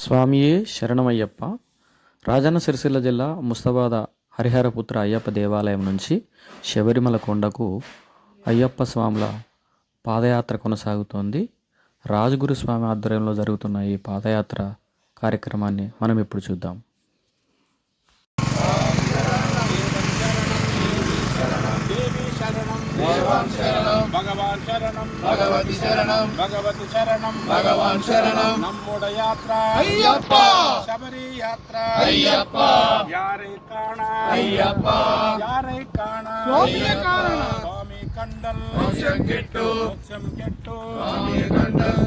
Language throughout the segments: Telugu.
స్వామియే శరణమయ్యప్ప. రాజన్న సిరిసిల్ల జిల్లా ముస్తాబాద హరిహరపుత్ర అయ్యప్ప దేవాలయం నుంచి శబరిమల కొండకు అయ్యప్ప స్వాముల పాదయాత్ర కొనసాగుతోంది. రాజగురు స్వామి ఆధ్వర్యంలో జరుగుతున్న ఈ పాదయాత్ర కార్యక్రమాన్ని మనం ఇప్పుడు చూద్దాం. தேவான் சரணம் பகவான் சரணம். பகவதி சரணம். பகவதி சரணம். பகவான் சரணம். நம்முடைய யாத்ரா. ஐயப்பா. சபரி யாத்ரா. ஐயப்பா. யாரை கண்டல். மோட்சம் கெட்டு கண்டல்.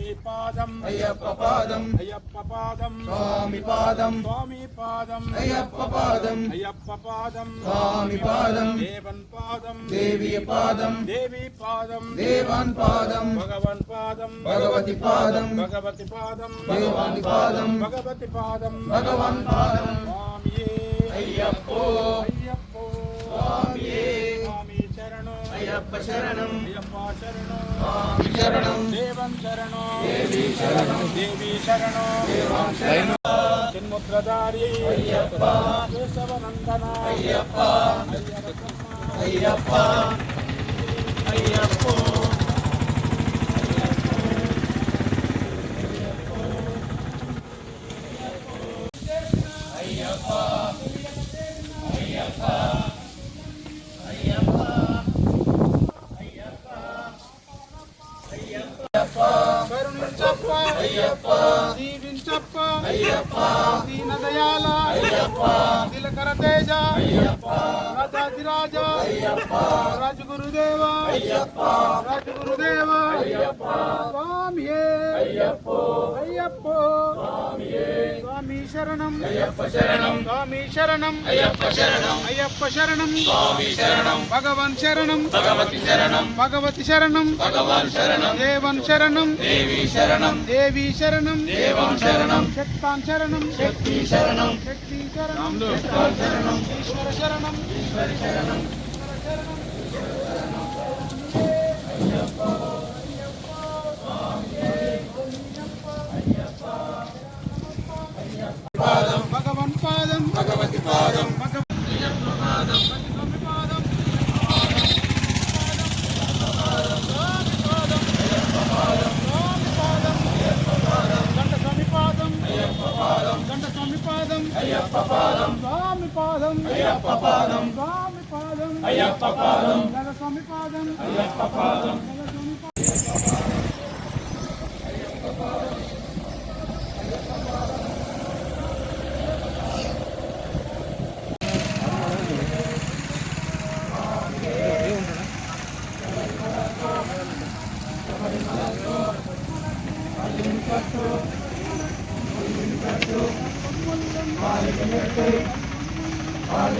పాదం. అయ్యప్ప పాదం. అయ్యప్ప పాదం. స్వామి పాదం. స్వామి పాదం. అయ్యప్ప పాదం. అయ్యప్ప పాదం. స్వామి పాదం. దేవన్ పాదం. దేవి పాదం. దేవి పాదం. దేవాన్ పాదం. భగవన్ పాదం. భగవతి పాదం. భగవతి పాదం. భగవాన్ పాదం. భగవతి పాదం. భగవాన్ పాదం. స్వామియే. అయ్యప్పో. అయ్యప్పో. స్వామి అయ్యప్ప శరణం. అయ్యప్ప శరణం. స్వామి శరణం. దేవం శరణం. దేవి శరణం. దేవి శరణం దేవాన్ శరణం చిన్ముద్రధారి అయ్యప్ప. కేశవనందన అయ్యప్ప అయ్యప్ప. అయ్యప్పో. అయ్యప్ప శరణం. స్వామి శరణం. అయ్యప్ప శరణం. అయ్యప్ప శరణం. స్వామి శరణం. భగవన్ శరణం. భగవతి శరణం. భగవతి శరణం. భగవాన్ శరణం. దేవన్ శరణం. దేవి శరణం. దేవి శరణం. దేవం శరణం. శక్తాన్ శరణం. శక్తి శరణం. శక్తి శరణం. శరణం. ఈశ్వర శరణం. ఈశ్వర శరణం.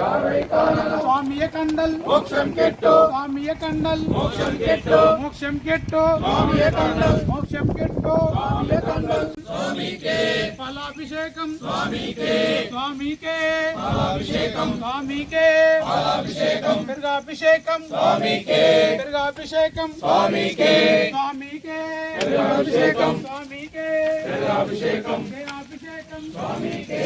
స్వామియ కండల్? మోక్షం కెట్టు. స్వామియ కండల్? మోక్షం కెట్టు. మోక్షం కెట్టు. స్వామియ కండల్? మోక్షం కెట్టు. స్వామియ కండల్? స్వామికే ఫలాభిషేకం. స్వామికే స్వామికే ఫలాభిషేకం. స్వామికే ఫలాభిషేకం. పెరుగాభిషేకం స్వామికే స్వామికే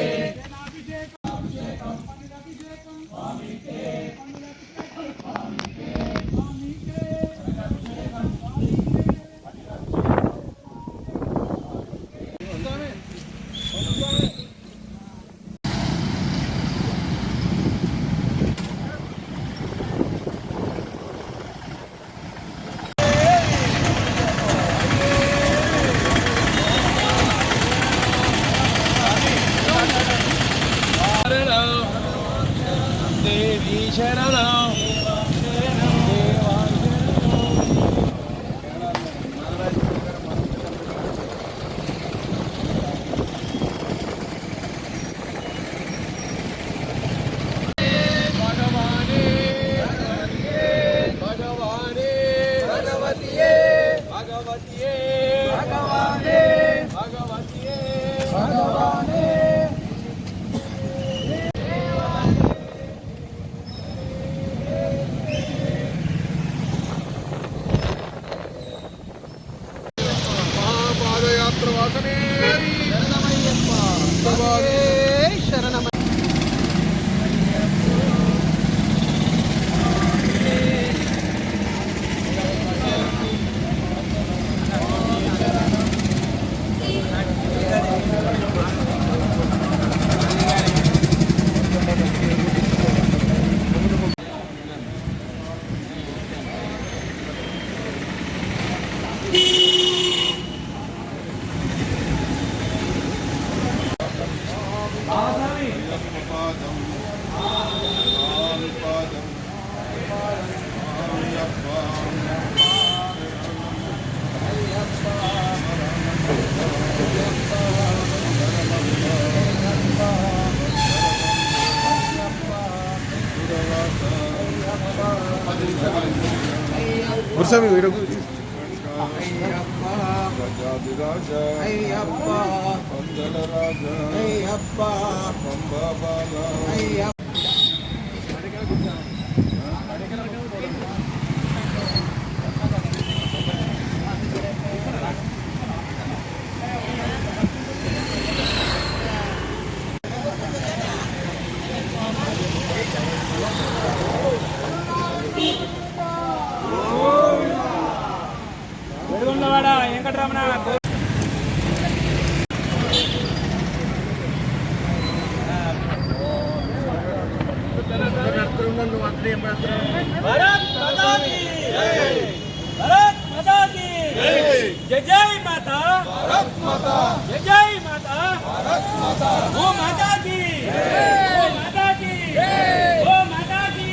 Sandoval. గురుస్వామి వీడియో గజాదిరాజ అయ్యప్ప. भारत माता की भारत माता की जय। जय माता। भारत माता। जय जय माता। भारत माता। ओ माता की ओ माता की ओ माता की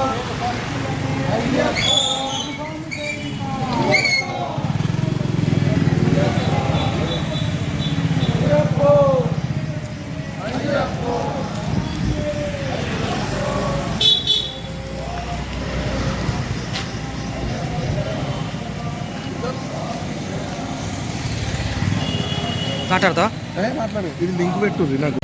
మాట్లాడతావు? మాట్లాడు. ఇది లింక్ పెట్టు నాకు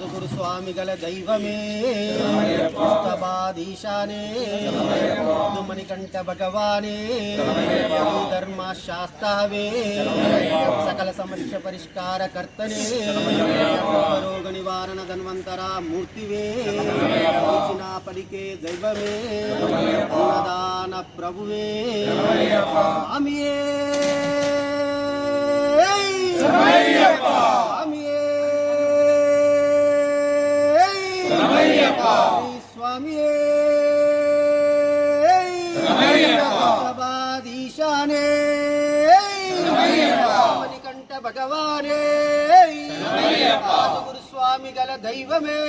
గురు స్వామి గల దైవమే. పుస్తపాదీశానే మణికంఠ భగవానే ధర్మ శాస్తావే సకల సమస్య పరిష్కార కర్తనే రోగ నివారణ ధన్వంతరా మూర్తివే. పూసిన పలికే దైవమే. అన్నదాన ప్రభువే. స్వామియే. స్వామియే. భగవానే. గల దైవమే.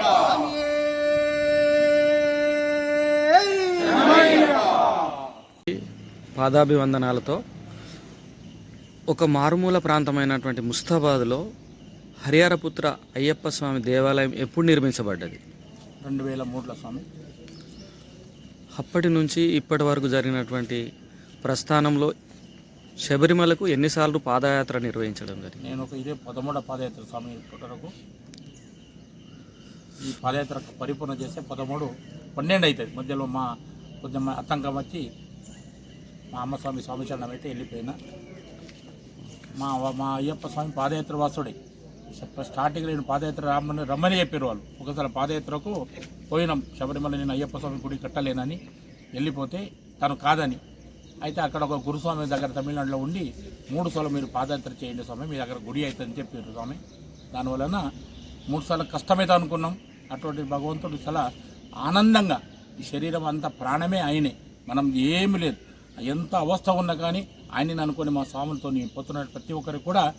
స్వామియే. పాదాభివందనాలతో ఒక మారుమూల ప్రాంతమైనటువంటి ముస్తాబాద్లో హరిహరపుత్ర అయ్యప్ప స్వామి దేవాలయం ఎప్పుడు నిర్మించబడ్డది? రెండు వేల మూడులో స్వామి. అప్పటి నుంచి ఇప్పటి వరకు జరిగినటువంటి ప్రస్థానంలో శబరిమలకు ఎన్నిసార్లు పాదయాత్ర నిర్వహించడం జరిగింది? నేను ఒక ఇదే పదమూడవ పాదయాత్ర స్వామి ఇప్పటి వరకు ఈ పాదయాత్ర పరిపూర్ణ చేస్తే పదమూడు పన్నెండు అవుతుంది మధ్యలో మా కొంచెం అతంకం వచ్చి మా అమ్మ స్వామి స్వామి చరణం అయితే వెళ్ళిపోయినా. మా మా అయ్యప్ప స్వామి పాదయాత్ర వాసుడే. స్టార్టింగ్ నేను పాదయాత్ర రమ్మని రమ్మని చెప్పారు వాళ్ళు. ఒకసారి పాదయాత్రకు పోయినాం. శబరిమల నేను అయ్యప్ప స్వామి గుడి కట్టలేనని వెళ్ళిపోతే తను కాదని. అయితే అక్కడ ఒక గురుస్వామి దగ్గర తమిళనాడులో ఉండి మూడు సార్లు మీరు పాదయాత్ర చేయండి స్వామి మీ దగ్గర గుడి అవుతుందని చెప్పారు స్వామి. దానివలన మూడు సార్లు కష్టమైతే అనుకున్నాం. అటువంటి భగవంతుడు చాలా ఆనందంగా ఈ శరీరం అంతా ప్రాణమే ఆయనే. మనం ఏమి లేదు. ఎంత అవస్థ ఉన్నా కానీ ఆయనని అనుకొని మా స్వాములతో పోతున్న ప్రతి ఒక్కరికి కూడా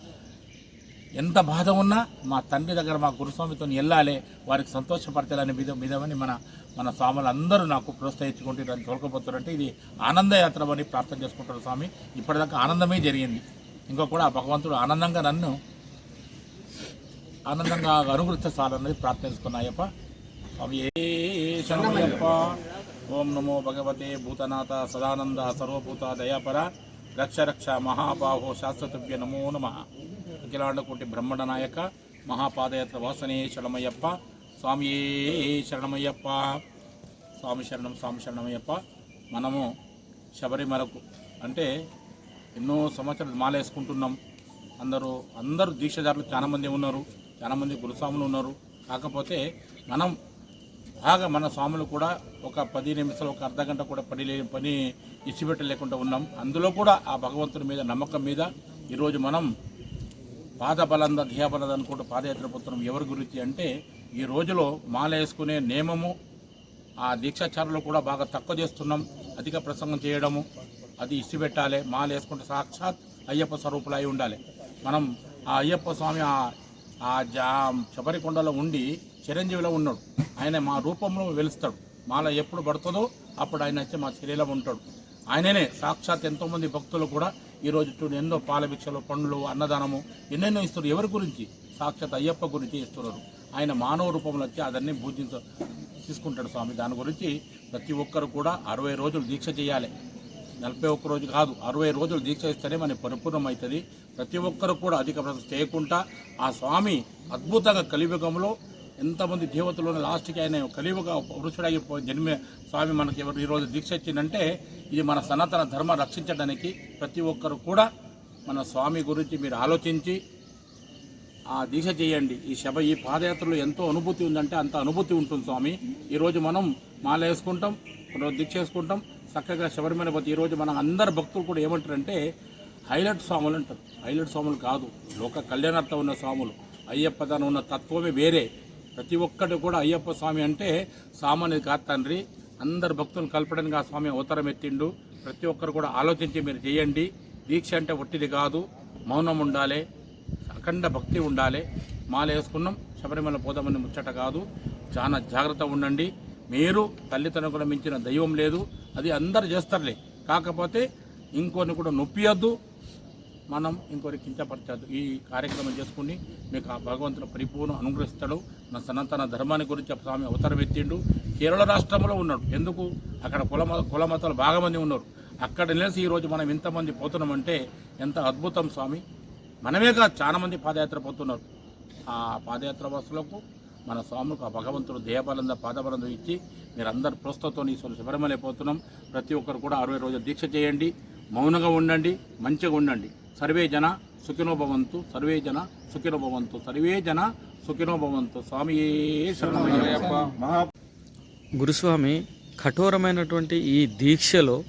ఎంత బాధ ఉన్నా మా తండ్రి దగ్గర మా గురుస్వామితో వెళ్ళాలి వారికి సంతోషపరచాలని విధ విధమని మన మన స్వాములు అందరూ నాకు ప్రోత్సహించుకుంటూ దాన్ని తోలుకపోతారంటే ఇది ఆనందయాత్ర అని ప్రార్థన చేసుకుంటారు స్వామి. ఇప్పటిదాకా ఆనందమే జరిగింది. ఇంకా కూడా ఆ భగవంతుడు ఆనందంగా నన్ను ఆనందంగా అనుగ్రహిస్తే చాలన్నది ప్రార్థిస్తున్నాయప్ప స్వామి ఏ శరణమయ్యప్ప ఓం నమో భగవతే భూతనాథ సదానంద సర్వభూత దయాపర రక్ష రక్ష మహాబాహో శాశ్వతభ్య నమో నమ. అఖిలాండకోటి బ్రహ్మణ నాయక మహాపాదయాత్ర వాసనే శరణమయ్యప్ప స్వామి శరణమయ్యప్ప. స్వామి శరణం స్వామి శరణమయ్యప్ప. మనము శబరిమలకు అంటే ఎన్నో సంవత్సరాలు మాలేసుకుంటున్నాం. అందరూ అందరూ దీక్షదారులు చాలామంది ఉన్నారు. చాలామంది గురుస్వాములు ఉన్నారు. కాకపోతే మనం బాగా మన స్వాములు కూడా ఒక పది నిమిషాలు ఒక అర్ధ గంట కూడా పని లే పని ఇచ్చిపెట్టలేకుండా ఉన్నాం. అందులో కూడా ఆ భగవంతుని మీద నమ్మకం మీద ఈరోజు మనం పాద బలంద ధ్యాబలద అనుకుంటూ పాదయాత్ర పుత్రం ఎవరి గురించి అంటే ఈ రోజులో మాల వేసుకునే నియమము ఆ దీక్షాచారులు కూడా బాగా తక్కువ చేస్తున్నాం అధిక ప్రసంగం చేయడము అది ఇసి పెట్టాలి మాల వేసుకుంటే సాక్షాత్ అయ్యప్ప స్వరూపులు అయి ఉండాలి. మనం ఆ అయ్యప్ప స్వామి ఆ- ఆ జా శబరికొండలో ఉండి చిరంజీవిలో ఉన్నాడు. ఆయన మా రూపంలో వెలుస్తాడు. మాల ఎప్పుడు పడుతుందో అప్పుడు ఆయన వచ్చి మా శరీరం ఉంటాడు. ఆయననే సాక్షాత్ ఎంతోమంది భక్తులు కూడా ఈ రోజు చూడు ఎన్నో పాలభిక్షలు పండ్లు అన్నదానము ఎన్నెన్నో ఇస్తారు ఎవరి గురించి? సాక్షాత్ అయ్యప్ప గురించి ఇస్తున్నారు. ఆయన మానవ రూపంలో వచ్చి అదన్నీ పూజించ తీసుకుంటాడు స్వామి. దాని గురించి ప్రతి ఒక్కరు కూడా అరవై రోజులు దీక్ష చేయాలి. నలభై ఒక్క రోజు కాదు అరవై రోజులు దీక్ష ఇస్తేనే మనకి పరిపూర్ణం అవుతుంది ప్రతి ఒక్కరు కూడా అధిక చేయకుండా ఆ స్వామి అద్భుతంగా కలియుగంలో ఎంతమంది దేవతలు ఉన్న లాస్ట్కి ఆయన కలియుగ పురుషుడై జన్మే స్వామి మనకి ఎవరు ఈరోజు దీక్ష ఇచ్చిందంటే ఇది మన సనాతన ధర్మ రక్షించడానికి ప్రతి ఒక్కరు కూడా మన స్వామి గురించి మీరు ఆలోచించి ఆ దీక్ష చేయండి. ఈ శబ ఈ పాదయాత్రలో ఎంతో అనుభూతి ఉందంటే అంత అనుభూతి ఉంటుంది స్వామి. ఈరోజు మనం మాల వేసుకుంటాం రోజు దీక్ష వేసుకుంటాం. చక్కగా శబరిమల పోతే ఈరోజు మన అందరు భక్తులు కూడా ఏమంటారంటే హైలైట్ స్వాములు అంటారు. హైలైట్ స్వాములు కాదు లోక కళ్యాణార్థం ఉన్న స్వాములు. అయ్యప్ప తన ఉన్న తత్వమే వేరే. ప్రతి ఒక్కటి కూడా అయ్యప్ప స్వామి అంటే సామాన్య కాదు తండ్రి. అందరు భక్తులను కలపడానికి ఆ స్వామి అవతారం ఎత్తిండు. ప్రతి ఒక్కరు కూడా ఆలోచించి మీరు చేయండి. దీక్ష అంటే ఒట్టిది కాదు. మౌనం ఉండాలి. అఖండ భక్తి ఉండాలి. మాల వేసుకున్నాం శబరిమల పోదామని ముచ్చట కాదు. చాలా జాగ్రత్త ఉండండి. మీరు తల్లిదండ్రులకు మించిన దైవం లేదు. అది అందరు చేస్తారులే. కాకపోతే ఇంకొని కూడా నొప్పియద్దు. మనం ఇంకొకరి కించపరచద్దు. ఈ కార్యక్రమం చేసుకుని మీకు ఆ భగవంతుడు పరిపూర్ణ అనుగ్రహిస్తాడు. మన సనాతన ధర్మాన్ని గురించి స్వామి అవతారం ఎత్తిండు. కేరళ రాష్ట్రంలో ఉన్నాడు. ఎందుకు? అక్కడ కుల మత- కుల మతాలు బాగా మంది ఉన్నారు. అక్కడ నిలిచి ఈరోజు మనం ఇంతమంది పోతున్నామంటే ఎంత అద్భుతం స్వామి. మనమే కాదు చాలా మంది పాదయాత్ర పోతున్నారు. ఆ పాదయాత్ర బస్సులకు మన స్వామికి ఆ భగవంతుడు దేవబలంద పాదబలంద ఇచ్చి మీరందరు ప్రస్తుతం ఈ శబరిమలై పోతున్నాం. ప్రతి ఒక్కరు కూడా అరవై రోజులు దీక్ష చేయండి. మౌనంగా ఉండండి. మంచిగా ఉండండి. సర్వే జన సుఖినో భవంతు సర్వే జన సుఖినో భవంతు సర్వే జన సుఖినో భవంతు. స్వామి శరణమయ్యప్ప. మహా గురుస్వామి కఠోరమైనటువంటి ఈ దీక్షలో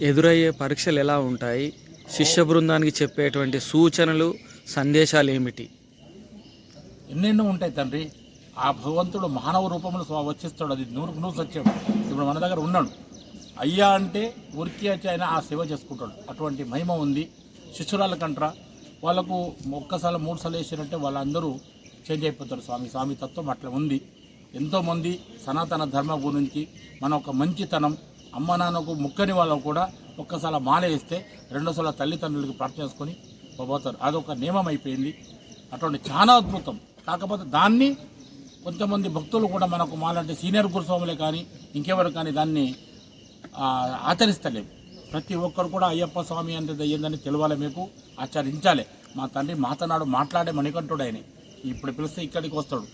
ఎదురయ్యే పరీక్షలు ఎలా ఉంటాయి? శిష్య బృందానికి చెప్పేటువంటి సూచనలు సందేశాలు ఏమిటి? ఎన్నెన్నో ఉంటాయి తండ్రి. ఆ భగవంతుడు మానవ రూపంలో స్వ- వచ్చిస్తాడు అది నూరుకు నూరు సత్యం. ఇప్పుడు మన దగ్గర ఉన్నాడు. అయ్యా అంటే ఊరికి వచ్చి ఆయన ఆ సేవ చేసుకుంటాడు. అటువంటి మహిమ ఉంది. శిశురాల కంట్రా. వాళ్ళకు ఒక్కసారి మూడు సార్లు వేసినట్టే వాళ్ళందరూ చేంజ్ అయిపోతారు స్వామి. స్వామి తత్వం అట్లా ఉంది. ఎంతోమంది సనాతన ధర్మం గురించి మన ఒక మంచితనం అమ్మ నాన్నకు ముక్కని వాళ్ళకు కూడా ఒక్కసారి మాల వేస్తే రెండోసార్లు తల్లిదండ్రులకి ప్రార్థన చేసుకొని పోతారు. అదొక నియమం అయిపోయింది. అటువంటి చాలా అద్భుతం. కాకపోతే దాన్ని కొంతమంది భక్తులు కూడా మనకు మాలంటే సీనియర్ గురుస్వాములే కానీ ఇంకెవరు కానీ దాన్ని ఆచరిస్తలేము ప్రతి ఒక్కరు కూడా అయ్యప్ప స్వామి అంటే ఏందని తెలియాలి మీకు ఆచరించాలి. మా తండ్రి మాతనాడు మాట్లాడే మణికంఠుడు ఆయన ఇప్పుడు పిలిస్తే ఇక్కడికి వస్తాడు.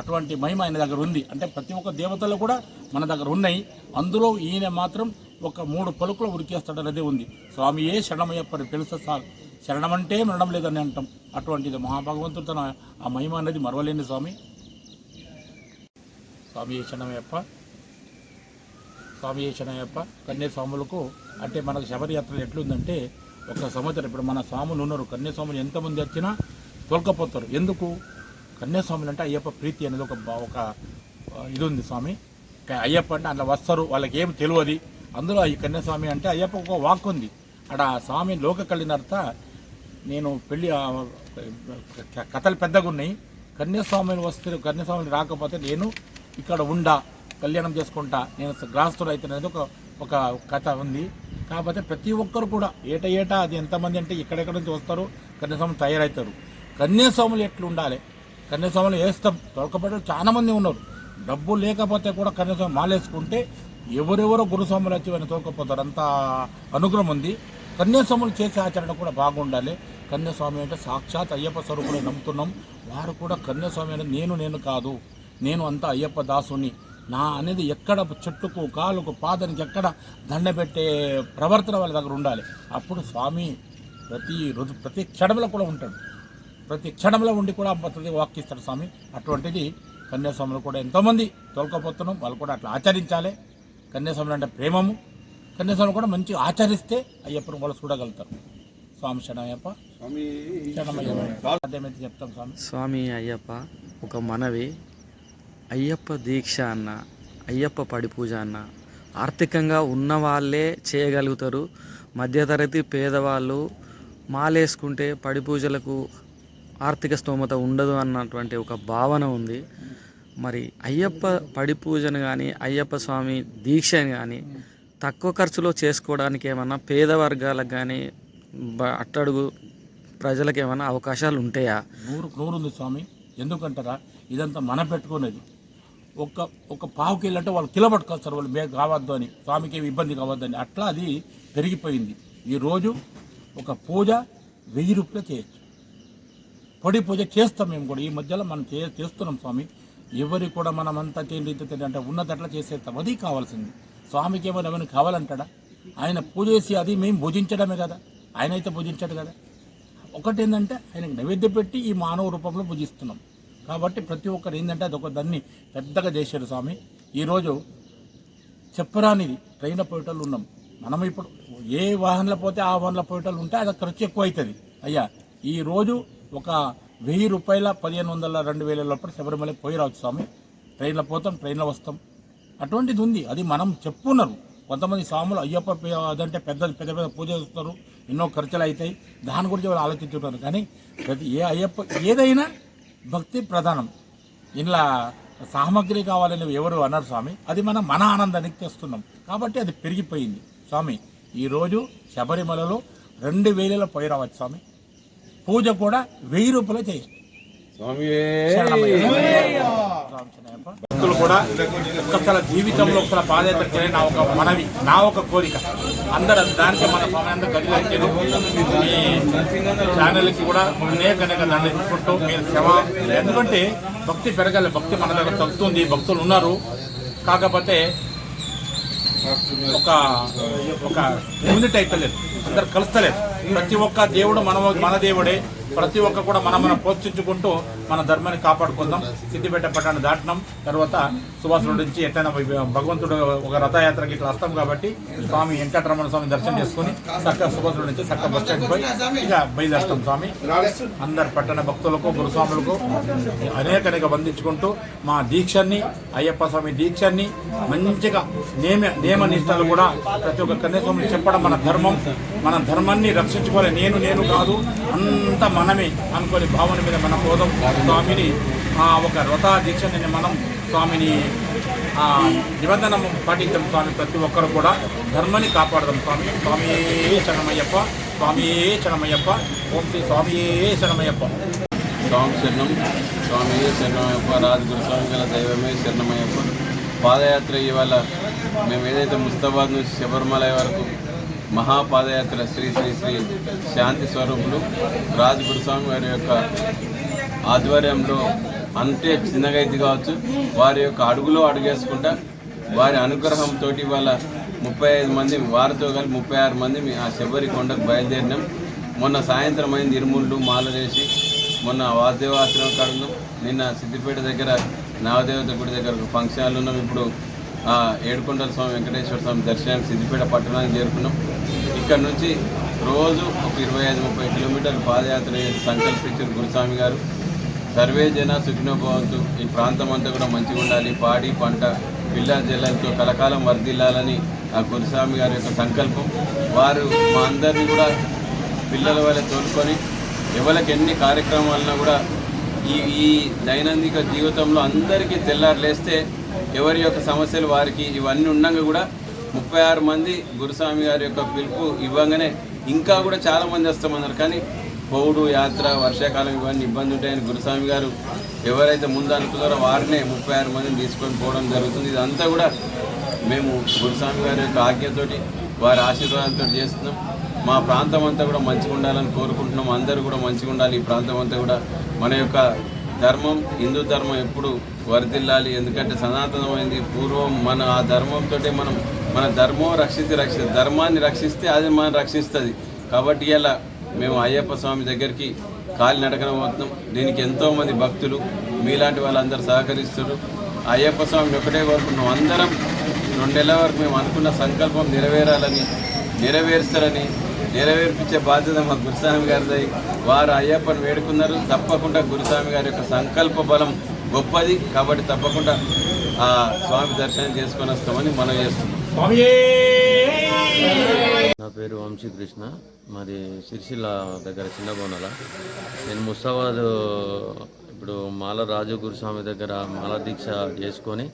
అటువంటి మహిమ ఆయన దగ్గర ఉంది. అంటే ప్రతి ఒక్క దేవతలు కూడా మన దగ్గర ఉన్నాయి. అందులో ఈయన మాత్రం ఒక మూడు పలుకులు ఉరికేస్తాడు అనేది ఉంది. స్వామియే శరణమయ్యప్పని పిలిస్తే సార్ శరణమంటే మరణం లేదని అంటాం. అటువంటిది మహాభగవంతుడు తన ఆ మహిమ అనేది మరవలేని స్వామి. స్వామి శరణమయ్యప్ప. స్వామి శరణయ్యప్ప కన్యాస్వాములకు అంటే మనకు శబరియాత్రలు ఎట్లుందంటే ఒక సంవత్సరం ఇప్పుడు మన స్వాములు ఉన్నారు కన్యాస్వాములు ఎంతమంది వచ్చినా తొలకపోతారు. ఎందుకు? కన్యాస్వాములు అంటే అయ్యప్ప ప్రీతి అనేది ఒక ఒక ఇది ఉంది స్వామి. అయ్యప్ప అంటే అట్లా వస్తారు వాళ్ళకి ఏం తెలియదు. అందులో ఈ కన్యాస్వామి అంటే అయ్యప్ప ఒక వాక్ ఉంది. అక్కడ ఆ స్వామి లోక కలిగినర్త నేను పెళ్ళి కథలు పెద్దగా ఉన్నాయి కన్యాస్వామిని వస్తే కన్యాస్వామిని రాకపోతే నేను ఇక్కడ ఉండా. కళ్యాణం చేసుకుంటా. నేను గ్రాస్తులు అయితేనేది ఒక ఒక కథ ఉంది. కాకపోతే ప్రతి ఒక్కరు కూడా ఏట ఏటా అది ఎంతమంది అంటే ఎక్కడెక్కడ నుంచి వస్తారు కన్యాస్వాములు తయారవుతారు కన్యాస్వాములు ఎట్లు ఉండాలి కన్యాస్వాములు వేస్తాం తొలకబడి చాలామంది ఉన్నారు. డబ్బు లేకపోతే కూడా కన్యాస్వామి మాలేసుకుంటే ఎవరెవరో గురుస్వాములు వచ్చి ఆయన తోకపోతారు అంత అనుగ్రహం ఉంది. కన్యాస్వాములు చేసే ఆచరణ కూడా బాగుండాలి. కన్యాస్వామి అంటే సాక్షాత్ అయ్యప్ప స్వరూపుని నమ్ముతున్నాం. వారు కూడా కన్యాస్వామి అంటే నేను నేను కాదు. నేను అంతా అయ్యప్ప దాసుని. నా అనేది ఎక్కడ చెట్టుకు కాలుకు పాదానికి ఎక్కడ దండ పెట్టే ప్రవర్తన వాళ్ళ దగ్గర ఉండాలి. అప్పుడు స్వామి ప్రతి రోజు ప్రతి క్షణంలో కూడా ఉంటాడు. ప్రతి క్షణంలో ఉండి కూడా ప్రతి వాక్యిస్తాడు స్వామి. అటువంటిది కన్యాస్వాములు కూడా ఎంతోమంది తోలుకపోతున్నాం. వాళ్ళు కూడా అట్లా ఆచరించాలి. కన్యాస్వాములు అంటే ప్రేమము. కన్యాస్వాములు కూడా మంచిగా ఆచరిస్తే అయ్యప్పని కూడా చూడగలుగుతారు. స్వామి శరణయ్యప్ప. అదేమైతే చెప్తాం స్వామి. స్వామి అయ్యప్ప ఒక మనవి అయ్యప్ప దీక్ష అన్న అయ్యప్ప పడి పూజ అన్న ఆర్థికంగా ఉన్న వాళ్ళే చేయగలుగుతారు. మధ్యతరగతి పేదవాళ్ళు మాలేసుకుంటే పడి పూజలకు ఆర్థిక స్తోమత ఉండదు అన్నటువంటి ఒక భావన ఉంది. మరి అయ్యప్ప పడి పూజను కానీ అయ్యప్ప స్వామి దీక్షను కానీ తక్కువ ఖర్చులో చేసుకోవడానికి ఏమన్నా పేద వర్గాలకు కానీ అట్టడుగు ప్రజలకు ఏమైనా అవకాశాలు ఉంటాయా? నూరు నూరు ఉంది స్వామి. ఎందుకంటారా? ఇదంతా మన పెట్టుకునేది. ఒక ఒక పావుకి వెళ్ళంటే వాళ్ళు కిలబట్టుకొస్తారు వాళ్ళు బేగ కావద్దు అని స్వామికి ఏమి ఇబ్బంది కావద్దని అట్లా అది పెరిగిపోయింది. ఈరోజు ఒక పూజ వెయ్యి రూపాయలు చేయొచ్చు. పొడి పూజ చేస్తాం మేము కూడా. ఈ మధ్యలో మనం చే చేస్తున్నాం స్వామి. ఎవరి కూడా మనం అంతా చేయండి అంటే ఉన్నదట్లా చేసేస్తాం. అది కావాల్సింది. స్వామికి ఏమైనా ఏమైనా కావాలంటాడా? ఆయన పూజ చేసి అది మేము భుజించడమే కదా. ఆయన అయితే భుజించాడు కదా. ఒకటి ఏంటంటే ఆయనకు నైవేద్యం పెట్టి ఈ మానవ రూపంలో పూజిస్తున్నాం కాబట్టి ప్రతి ఒక్కరు ఏంటంటే అదొక దాన్ని పెద్దగా చేశారు స్వామి. ఈరోజు చెప్పరానిది ట్రైన్లో పోయేటోళ్ళు ఉన్నాం. మనం ఇప్పుడు ఏ వాహనంలో పోతే ఆ వాహనంలో పోయేటోళ్ళు ఉంటే అది ఖర్చు ఎక్కువ అవుతుంది అయ్యా ఈరోజు ఒక వెయ్యి రూపాయల పదిహేను వందల రెండు వేల లోపల శబరిమలకి పోయి రావచ్చు స్వామి. ట్రైన్లో పోతాం ట్రైన్లో వస్తాం. అటువంటిది ఉంది. అది మనం చెప్పున్నారు. కొంతమంది స్వాములు అయ్యప్ప అదంటే పెద్ద పెద్ద పెద్ద పూజ చేస్తారు. ఎన్నో ఖర్చులు అవుతాయి. దాని గురించి వాళ్ళు ఆలోచించుకుంటారు కానీ ప్రతి ఏ అయ్యప్ప ఏదైనా భక్తి ప్రధానం. ఇలా సామగ్రి కావాలని ఎవరు అన్నారు స్వామి? అది మనం మన ఆనందానికి తెస్తున్నాం కాబట్టి అది పెరిగిపోయింది. స్వామి ఈరోజు శబరిమలలో రెండు వేలలో పోయి రావచ్చు స్వామి. పూజ కూడా వెయ్యి రూపాయలు చేయాలి. భక్తులు కూడా ఒక్కసారి జీవితంలో ఒకసారి పాదయాత్ర చేయాలి. నా ఒక మనవి నా ఒక కోరిక. అందరూ దానికి మన స్వామి అందరూ మీ ఛానల్కి కూడా అనేక అనేక దాన్ని తీసుకుంటూ మీరు శ్రమ ఎందుకంటే భక్తి పెరగాలి భక్తి మన దగ్గర తగ్గుతుంది భక్తులు ఉన్నారు. కాకపోతే ఒక ఒక యూనిట్ అయితే లేదు. అందరు కలుస్తలేదు ప్రతి ఒక్క దేవుడు మన మన దేవుడే. ప్రతి ఒక్క కూడా మనం మనం ప్రోత్సహించుకుంటూ మన ధర్మాన్ని కాపాడుకుందాం. సిద్ధిపేట పట్టణాన్ని దాటినాం. తర్వాత సుభాష్ రోడ్ నుంచి ఎట్లయినా భగవంతుడు ఒక రథయాత్రకి ఇట్లా వస్తాం కాబట్టి స్వామి వెంకటరమణ స్వామి దర్శనం చేసుకుని చక్క సుభాష్ రోడ్ నుంచి చక్క బస్ స్టాండ్ పోయి ఇక బయలుదేరుతాం స్వామి. అందరు పట్టణ భక్తులకు గురుస్వాములకు అనేక అనేక వందించుకుంటూ మా దీక్షని అయ్యప్ప స్వామి దీక్షని మంచిగా నియమ నియమ నిష్టలు కూడా ప్రతి ఒక్క కన్యాస్వామిని చెప్పడం మన ధర్మం. మన ధర్మాన్ని రక్షించుకోవాలి నేను నేను కాదు అంత మనమే అనుకోని భావన మీద మనం పోదాం స్వామిని ఆ ఒక వ్రత దీక్షని మనం స్వామిని ఆ నిబంధన పాటించాం స్వామి ప్రతి ఒక్కరు కూడా ధర్మాన్ని కాపాడదాం స్వామి. స్వామియే శరణమయ్యప్ప స్వామియే శరణమయ్యప్ప ఓం శ్రీ స్వామియే శరణమయ్యప్ప. స్వామి శరణం స్వామి శరణమయ్యప్ప రాజగురు స్వామి గల దైవమే శరణమయ్యప్ప. పాదయాత్ర ఇవాళ మేము ఏదైతే ముస్తాబాద్ నుంచి శబరిమల వరకు మహాపాదయాత్ర శ్రీ శ్రీ శ్రీ శాంతి స్వరూపులు రాజగురు స్వామి వారి యొక్క ఆధ్వర్యంలో అంతే చిన్నగా కావచ్చు. వారి యొక్క అడుగులో అడుగేసుకుంటా వారి అనుగ్రహంతో ఇవాళ ముప్పై ఐదు మంది వారితో కలిపి ముప్పై ఆరు మంది ఆ శబరి కొండకు బయలుదేరినాం. మొన్న సాయంత్రం అయింది ఇరుముళ్ళు మాల చేసి మొన్న వాసుదేవాశ్రమం కాడ నిన్న సిద్దిపేట దగ్గర నాగదేవత గుడి దగ్గర ఫంక్షన్లు ఉన్నాం. ఇప్పుడు ఆ, ఏడుకొండల స్వామి వెంకటేశ్వర స్వామి దర్శనానికి సిద్దిపేట పట్టణానికి చేరుకున్నాం. ఇక్కడ నుంచి రోజు ఒక ఇరవై ఐదు ముప్పై కిలోమీటర్లు పాదయాత్ర సంకల్పించిన సంకల్పించారు గురుస్వామి గారు. సర్వే జన సుఖినోభవంతు ఈ ప్రాంతం అంతా కూడా మంచిగా ఉండాలి. పాడి పంట పిల్ల జల్లలతో కలకాలం వర్ధిల్లాలని ఆ గురుస్వామి గారి యొక్క సంకల్పం. వారు మా అందరినీ కూడా పిల్లల వల్ల తోలుకొని ఎవరికి ఎన్ని కార్యక్రమాలన్నా కూడా ఈ ఈ దైనందిక జీవితంలో అందరికీ తెల్లారులేస్తే ఎవరి యొక్క సమస్యలు వారికి ఇవన్నీ ఉండగా కూడా ముప్పై ఆరు మంది గురుస్వామి గారి యొక్క పిలుపు ఇవ్వగానే ఇంకా కూడా చాలా మంది వస్తామన్నారు. కానీ పౌడు యాత్ర వర్షాకాలం ఇవన్నీ ఇబ్బంది ఉంటాయని గురుస్వామి గారు ఎవరైతే ముందు అనుకున్నారో వారినే ముప్పై ఆరు మందిని తీసుకొని పోవడం జరుగుతుంది. ఇదంతా కూడా మేము గురుస్వామి గారి యొక్క ఆజ్ఞతోటి వారి ఆశీర్వాదంతో చేస్తున్నాం. మా ప్రాంతం అంతా కూడా మంచిగా ఉండాలని కోరుకుంటున్నాం. అందరూ కూడా మంచిగా ఉండాలి. ఈ ప్రాంతం అంతా కూడా మన యొక్క ధర్మం హిందూ ధర్మం ఎప్పుడు వరదిల్లాలి ఎందుకంటే సనాతనమైంది పూర్వం మన ఆ ధర్మంతో మనం మన ధర్మం రక్షిస్తే రక్షి ధర్మాన్ని రక్షిస్తే అది మనం రక్షిస్తుంది. కాబట్టి ఇలా మేము అయ్యప్ప స్వామి దగ్గరికి కాలి నడకన పోతున్నాం దీనికి ఎంతోమంది భక్తులు మీలాంటి వాళ్ళందరూ సహకరిస్తారు అయ్యప్ప స్వామిని ఒకటే కోరుకున్నాం అందరం రెండు నెలల వరకు మేము అనుకున్న సంకల్పం నెరవేరాలని నెరవేరుస్తారని నెరవేర్పించే బాధ్యత మా గురుస్వామి గారిది. వారు అయ్యప్పని వేడుకున్నారు. తప్పకుండా గురుస్వామి గారి యొక్క సంకల్ప బలం గొప్పది. కాబట్టి తప్పకుండా ఆ స్వామి దర్శనం చేసుకొని వస్తామని మనం చేస్తున్నాం. నా పేరు వంశీకృష్ణ మాది సిరిసిల్ల దగ్గర చిన్న బోనల నేను ముస్తాబాద్ ఇప్పుడు మాల రాజు గురుస్వామి దగ్గర మాల దీక్ష చేసుకొని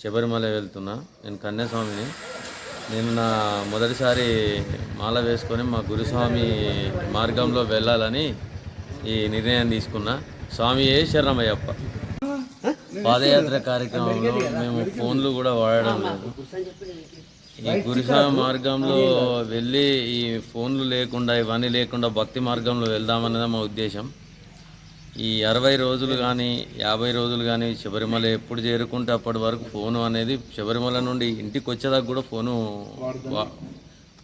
శబరిమల వెళ్తున్నా. నేను కన్యాస్వామిని. నేను నా మొదటిసారి మాల వేసుకొని మా గురుస్వామి మార్గంలో వెళ్ళాలని ఈ నిర్ణయం తీసుకున్నా. స్వామి ఏ శరణమయ్యప్ప? పాదయాత్ర కార్యక్రమంలో మేము ఫోన్లు కూడా వాడడం లేదు. ఈ గురుస్వామి మార్గంలో వెళ్ళి ఈ ఫోన్లు లేకుండా ఇవన్నీ లేకుండా భక్తి మార్గంలో వెళ్దామన్నది మా ఉద్దేశం. ఈ అరవై రోజులు కానీ యాభై రోజులు కానీ శబరిమల ఎప్పుడు చేరుకుంటే అప్పటి వరకు ఫోను అనేది శబరిమల నుండి ఇంటికి వచ్చేదాకా కూడా ఫోను వా-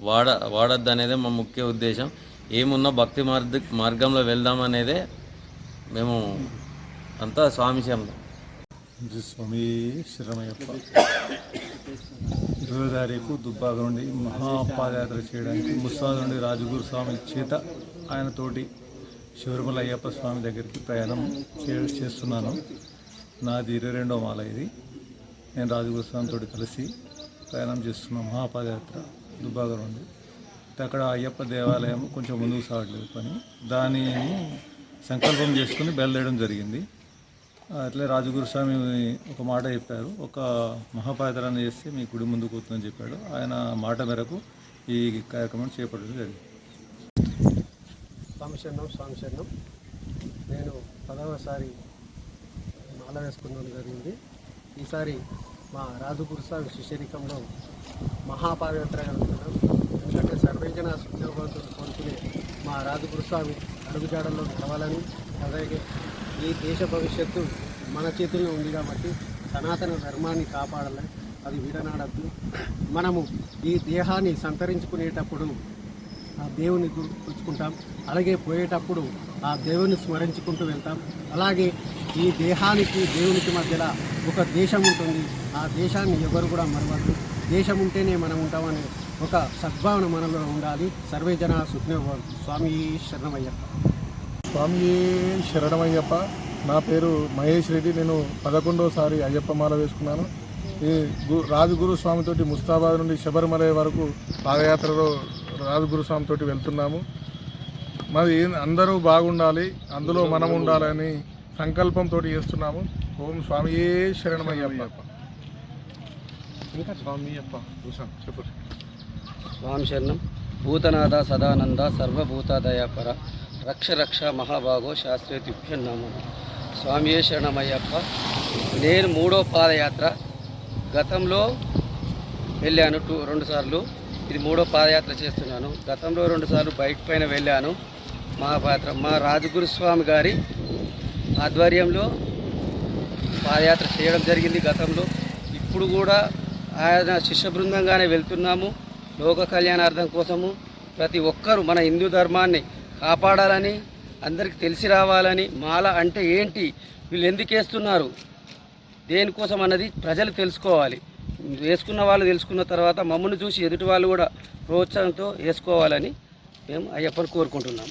వాడ వాడద్దు అనేదే మా ముఖ్య ఉద్దేశం. ఏమున్నా భక్తి మార్గ మార్గంలో వెళ్దాం అనేదే మేము అంతా స్వామి స్వామి శ్రమయ్యప్ప ఇరవై తారీఖు దుబ్బాక నుండి మహాపాదయాత్ర చేయడానికి ముస్తాదు నుండి రాజుగురు స్వామి చేత ఆయనతోటి శబరిమల అయ్యప్ప స్వామి దగ్గరికి ప్రయాణం చే చేస్తున్నాను. నాది ఇరవై రెండో మాల ఇది. నేను రాజుగురు స్వామితో కలిసి ప్రయాణం చేస్తున్నాను మహాపాదయాత్ర దుబ్బాక నుండి. అక్కడ అయ్యప్ప దేవాలయం కొంచెం ముందుకు సాగట్లేదు పని. దానిని సంకల్పం చేసుకుని బయలుదేరడం జరిగింది. అట్లే రాజగురుస్వామి ఒక మాట చెప్పారు. ఒక మహాపాత్రాన్ని చేస్తే మీ గుడి ముందుకు పోతుందని చెప్పాడు. ఆయన మాట మేరకు ఈ కార్యక్రమం చేపట్టడం జరిగింది. స్వామి శరణం నేను పదవసారి మాల వేసుకున్నాను జరిగింది. ఈసారి మా రాజగురుస్వామి శిష్యరికంలో మహాపాదయాత్ర వెళ్తున్నాం ఎందుకంటే సర్వేజన సుఖభవంతులు కోరుకునే మా రాజగురుస్వామి అడుగుజాడల్లో నడవాలని అలాగే ఈ దేశ భవిష్యత్తు మన చేతుల్లో ఉంది కాబట్టి సనాతన ధర్మాన్ని కాపాడాలి. అది విడనాడద్దు. మనము ఈ దేహాన్ని సంతరించుకునేటప్పుడు ఆ దేవుని గుర్తుంచుకుంటాం అలాగే పోయేటప్పుడు ఆ దేవుని స్మరించుకుంటూ వెళ్తాం. అలాగే ఈ దేహానికి దేవునికి మధ్యలో ఒక దేశం ఉంటుంది. ఆ దేశాన్ని ఎవరు కూడా మరవద్దు. దేశం ఉంటేనే మనం ఉంటామని ఒక సద్భావన మనలో ఉండాలి. సర్వే జన స్వామి స్వామి శరణమయ్యప్ప స్వామి శరణమయ్యప్ప. నా పేరు మహేష్ రెడ్డి. నేను పదకొండోసారి అయ్యప్ప మాల వేసుకున్నాను. ఈ గు రాజగురు స్వామితోటి ముస్తాబాద్ నుండి శబరిమల వరకు పాదయాత్రలో రాజగురు స్వామితోటి వెళ్తున్నాము. మరి ఏం- అందరూ బాగుండాలి అందులో మనం ఉండాలని సంకల్పంతో చేస్తున్నాము. ఓం స్వామియే శరణమయ్యప్ప. స్వామి అప్ప చెప్పు. స్వామి శరణం. భూతనాథ సదానంద సర్వభూతాదయాపర రక్ష రక్ష మహాభాగో శాస్త్రీయ తుభ్యన్నామం స్వామియే శరణమయ్యప్ప. నేను మూడో పాదయాత్ర గతంలో వెళ్ళాను టూ రెండు సార్లు. ఇది మూడో పాదయాత్ర చేస్తున్నాను. గతంలో రెండు సార్లు బైక్ పైన వెళ్ళాను. మహాపాత్ర మా రాజగురుస్వామి గారి ఆధ్వర్యంలో పాదయాత్ర చేయడం జరిగింది గతంలో. ఇప్పుడు కూడా ఆయన శిష్య బృందంగానే వెళ్తున్నాము. లోక కళ్యాణార్థం కోసము ప్రతి ఒక్కరూ మన హిందూ ధర్మాన్ని కాపాడాలని అందరికీ తెలిసి రావాలని మాల అంటే ఏంటి? వీళ్ళు ఎందుకు వేస్తున్నారు? దేనికోసం అన్నది ప్రజలు తెలుసుకోవాలి. వేసుకున్న వాళ్ళు తెలుసుకున్న తర్వాత మమ్మల్ని చూసి ఎదుటి వాళ్ళు కూడా ప్రోత్సాహంతో వేసుకోవాలని మేము అయ్యప్పని కోరుకుంటున్నాం.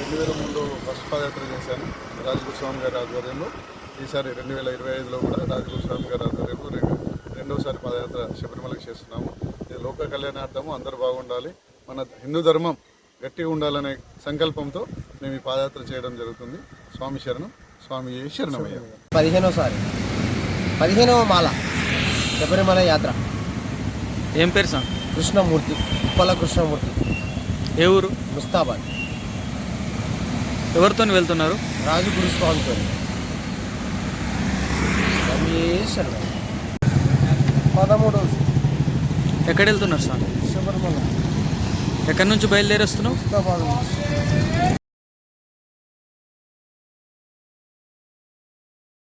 రెండు వేల మూడులో ఫస్ట్ పాదయాత్ర చేశాను రాజగురు స్వామి గారి ఆధ్వర్యంలో. ఈసారి రెండు వేల ఇరవై ఐదులో కూడా రాజగురు స్వామి గారి ఆధ్వర్యంలో రెండోసారి పాదయాత్ర శబరిమలకి చేస్తున్నాము. లోక కళ్యాణార్థము అందరూ బాగుండాలి. మన హిందూ ధర్మం గట్టిగా ఉండాలనే సంకల్పంతో మేము ఈ పాదయాత్ర చేయడం జరుగుతుంది. స్వామి శరణం స్వామి శరణమయ్య. పదిహేనోసారి పదిహేనవ మాల శబరిమల యాత్ర. ఏం పేరు సార్? కృష్ణమూర్తి ఉప్పల కృష్ణమూర్తి. ఏ ఊరు? ముస్తాబాద్. ఎవరితో వెళ్తున్నారు? రాజు గురుస్వామితో. శరణం పదమూడవ ఎక్కడ వెళ్తున్నారు సార్? శబరిమల. ఎక్కడి నుంచి బయలుదేరి వస్తున్నావు